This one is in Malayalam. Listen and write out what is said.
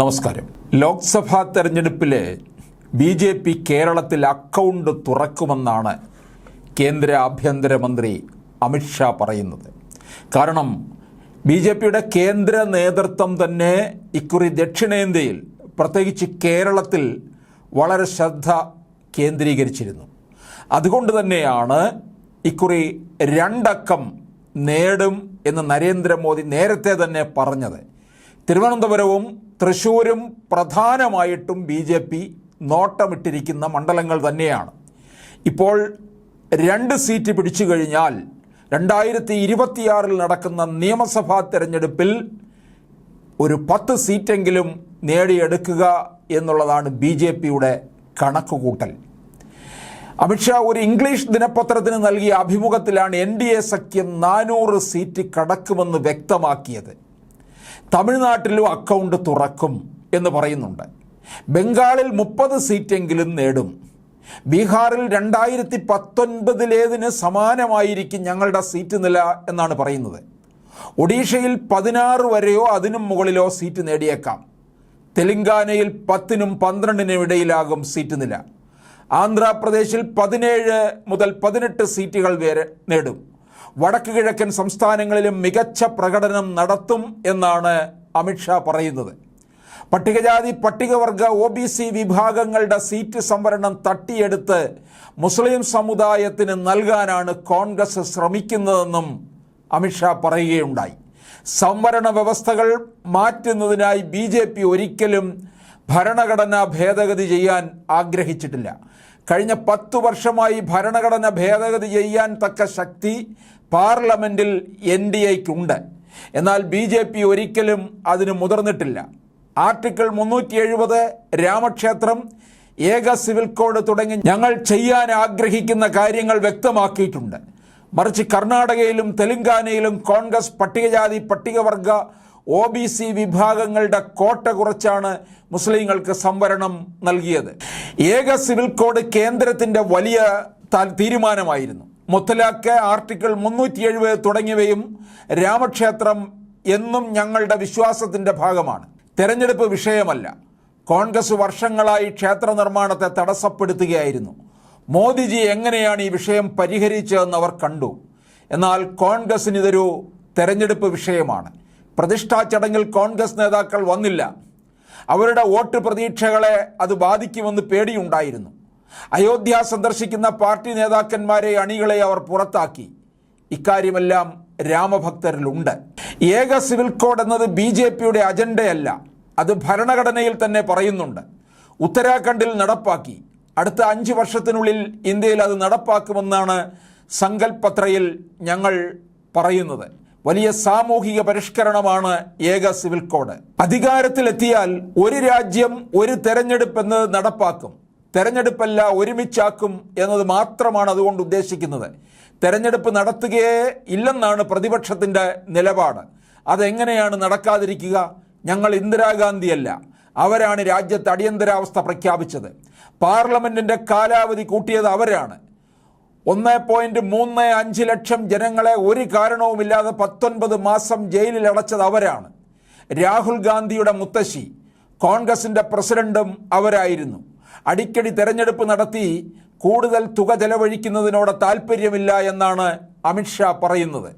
നമസ്കാരം. ലോക്സഭാ തെരഞ്ഞെടുപ്പിൽ ബി ജെ പി കേരളത്തിൽ അക്കൗണ്ട് തുറക്കുമെന്നാണ് കേന്ദ്ര ആഭ്യന്തരമന്ത്രി അമിത്ഷാ പറയുന്നത്. കാരണം ബി ജെ പിയുടെ കേന്ദ്ര നേതൃത്വം തന്നെ ഇക്കുറി ദക്ഷിണേന്ത്യയിൽ പ്രത്യേകിച്ച് കേരളത്തിൽ വളരെ ശ്രദ്ധ കേന്ദ്രീകരിച്ചിരുന്നു. അതുകൊണ്ട് തന്നെയാണ് ഇക്കുറി രണ്ടക്കം നേടും എന്ന് നരേന്ദ്രമോദി നേരത്തെ തന്നെ പറഞ്ഞത്. തിരുവനന്തപുരവും തൃശ്ശൂരും പ്രധാനമായിട്ടും ബി ജെ പി നോട്ടമിട്ടിരിക്കുന്ന മണ്ഡലങ്ങൾ തന്നെയാണ്. ഇപ്പോൾ രണ്ട് സീറ്റ് പിടിച്ചു കഴിഞ്ഞാൽ രണ്ടായിരത്തി ഇരുപത്തിയാറിൽ നടക്കുന്ന നിയമസഭാ തെരഞ്ഞെടുപ്പിൽ ഒരു പത്ത് സീറ്റെങ്കിലും നേടിയെടുക്കുക എന്നുള്ളതാണ് ബി ജെ പിയുടെ കണക്കുകൂട്ടൽ. അമിത്ഷാ ഒരു ഇംഗ്ലീഷ് ദിനപത്രത്തിന് നൽകിയ അഭിമുഖത്തിലാണ് എൻ ഡി എ സഖ്യം നാനൂറ് സീറ്റ് കടക്കുമെന്ന് വ്യക്തമാക്കിയത്. തമിഴ്നാട്ടിലും അക്കൗണ്ട് തുറക്കും എന്ന് പറയുന്നുണ്ട്. ബംഗാളിൽ മുപ്പത് സീറ്റെങ്കിലും നേടും. ബീഹാറിൽ രണ്ടായിരത്തി പത്തൊൻപതിലേതിന് സമാനമായിരിക്കും ഞങ്ങളുടെ സീറ്റ് നില എന്നാണ് പറയുന്നത്. ഒഡീഷയിൽ പതിനാറ് വരെയോ അതിനും മുകളിലോ സീറ്റ് നേടിയേക്കാം. തെലങ്കാനയിൽ പത്തിനും പന്ത്രണ്ടിനും ഇടയിലാകും സീറ്റ് നില. ആന്ധ്രാപ്രദേശിൽ പതിനേഴ് മുതൽ പതിനെട്ട് സീറ്റുകൾ വരെ നേടും. വടക്ക് കിഴക്കൻ സംസ്ഥാനങ്ങളിലും മികച്ച പ്രകടനം നടത്തും എന്നാണ് അമിത്ഷാ പറയുന്നത്. പട്ടികജാതി പട്ടികവർഗ ഒ ബി സി വിഭാഗങ്ങളുടെ സീറ്റ് സംവരണം തട്ടിയെടുത്ത് മുസ്ലിം സമുദായത്തിന് നൽകാനാണ് കോൺഗ്രസ് ശ്രമിക്കുന്നതെന്നും അമിത്ഷാ പറയുകയുണ്ടായി. സംവരണ വ്യവസ്ഥകൾ മാറ്റുന്നതിനായി ബി ജെ പി ഒരിക്കലും ഭരണഘടനാ ഭേദഗതി ചെയ്യാൻ ആഗ്രഹിച്ചിട്ടില്ല. കഴിഞ്ഞ പത്തു വർഷമായി ഭരണഘടന ഭേദഗതി ചെയ്യാൻ തക്ക ശക്തി പാർലമെന്റിൽ എൻ ഡി എക്കുണ്ട് എന്നാൽ ബി ജെ പി ഒരിക്കലും അതിന് മുതിർന്നിട്ടില്ല. ആർട്ടിക്കിൾ മുന്നൂറ്റി എഴുപത് രാമക്ഷേത്രം ഏക സിവിൽ കോഡ് തുടങ്ങി ഞങ്ങൾ ചെയ്യാൻ ആഗ്രഹിക്കുന്ന കാര്യങ്ങൾ വ്യക്തമാക്കിയിട്ടുണ്ട്. മറിച്ച് കർണാടകയിലും തെലങ്കാനയിലും കോൺഗ്രസ് പട്ടികജാതി പട്ടികവർഗ ഒ ബി സി വിഭാഗങ്ങളുടെ കോട്ട കുറച്ചാണ് മുസ്ലിങ്ങൾക്ക് സംവരണം നൽകിയത്. ഏക സിവിൽ കോഡ് കേന്ദ്രത്തിന്റെ വലിയ തീരുമാനമായിരുന്നു. മുത്തലാഖ് ആർട്ടിക്കിൾ മുന്നൂറ്റി എഴുപത് തുടങ്ങിയവയും രാമക്ഷേത്രം എന്നും ഞങ്ങളുടെ വിശ്വാസത്തിന്റെ ഭാഗമാണ്. തെരഞ്ഞെടുപ്പ് വിഷയമല്ല. കോൺഗ്രസ് വർഷങ്ങളായി ക്ഷേത്ര നിർമ്മാണത്തെ തടസ്സപ്പെടുത്തുകയായിരുന്നു. മോദിജി എങ്ങനെയാണ് ഈ വിഷയം പരിഹരിച്ചതെന്ന് അവർ കണ്ടു. എന്നാൽ കോൺഗ്രസിന് ഇതൊരു തെരഞ്ഞെടുപ്പ് വിഷയമാണ്. പ്രതിഷ്ഠാ ചടങ്ങിൽ കോൺഗ്രസ് നേതാക്കൾ വന്നില്ല. അവരുടെ വോട്ട് പ്രതീക്ഷകളെ അത് ബാധിക്കുമെന്ന് പേടിയുണ്ടായിരുന്നു. അയോധ്യ സന്ദർശിക്കുന്ന പാർട്ടി നേതാക്കന്മാരെ അണികളെ അവർ പുറത്താക്കി. ഇക്കാര്യമെല്ലാം രാമഭക്തരിലുണ്ട്. ഏക സിവിൽ കോഡ് എന്നത് ബി ജെ പിയുടെ അജണ്ടയല്ല. അത് ഭരണഘടനയിൽ തന്നെ പറയുന്നുണ്ട്. ഉത്തരാഖണ്ഡിൽ നടപ്പാക്കി. അടുത്ത അഞ്ച് വർഷത്തിനുള്ളിൽ ഇന്ത്യയിൽ അത് നടപ്പാക്കുമെന്നാണ് സങ്കൽപത്രയിൽ ഞങ്ങൾ പറയുന്നത്. വലിയ സാമൂഹിക പരിഷ്കരണമാണ് ഏക സിവിൽ കോഡ്. അധികാരത്തിലെത്തിയാൽ ഒരു രാജ്യം ഒരു തെരഞ്ഞെടുപ്പ് എന്നത് നടപ്പാക്കും. തെരഞ്ഞെടുപ്പല്ല ഒരുമിച്ചാക്കും എന്നത് മാത്രമാണ് അതുകൊണ്ട് ഉദ്ദേശിക്കുന്നത്. തെരഞ്ഞെടുപ്പ് നടത്തുകയേ ഇല്ലെന്നാണ് പ്രതിപക്ഷത്തിന്റെ നിലപാട്. അതെങ്ങനെയാണ് നടക്കാതിരിക്കുക? ഞങ്ങൾ ഇന്ദിരാഗാന്ധിയല്ല. അവരാണ് രാജ്യത്ത് അടിയന്തരാവസ്ഥ പ്രഖ്യാപിച്ചത്. പാർലമെന്റിന്റെ കാലാവധി കൂട്ടിയത് അവരാണ്. ഒന്ന് പോയിന്റ് മൂന്ന് അഞ്ച് ലക്ഷം ജനങ്ങളെ ഒരു കാരണവുമില്ലാതെ പത്തൊൻപത് മാസം ജയിലിൽ അടച്ചത് അവരാണ്. രാഹുൽ ഗാന്ധിയുടെ മുത്തശ്ശി കോൺഗ്രസിന്റെ പ്രസിഡന്റും അവരായിരുന്നു. അടിക്കടി തെരഞ്ഞെടുപ്പ് നടത്തി കൂടുതൽ തുക ചെലവഴിക്കുന്നതിനോട് താല്പര്യമില്ല എന്നാണ് അമിത്ഷാ പറയുന്നത്.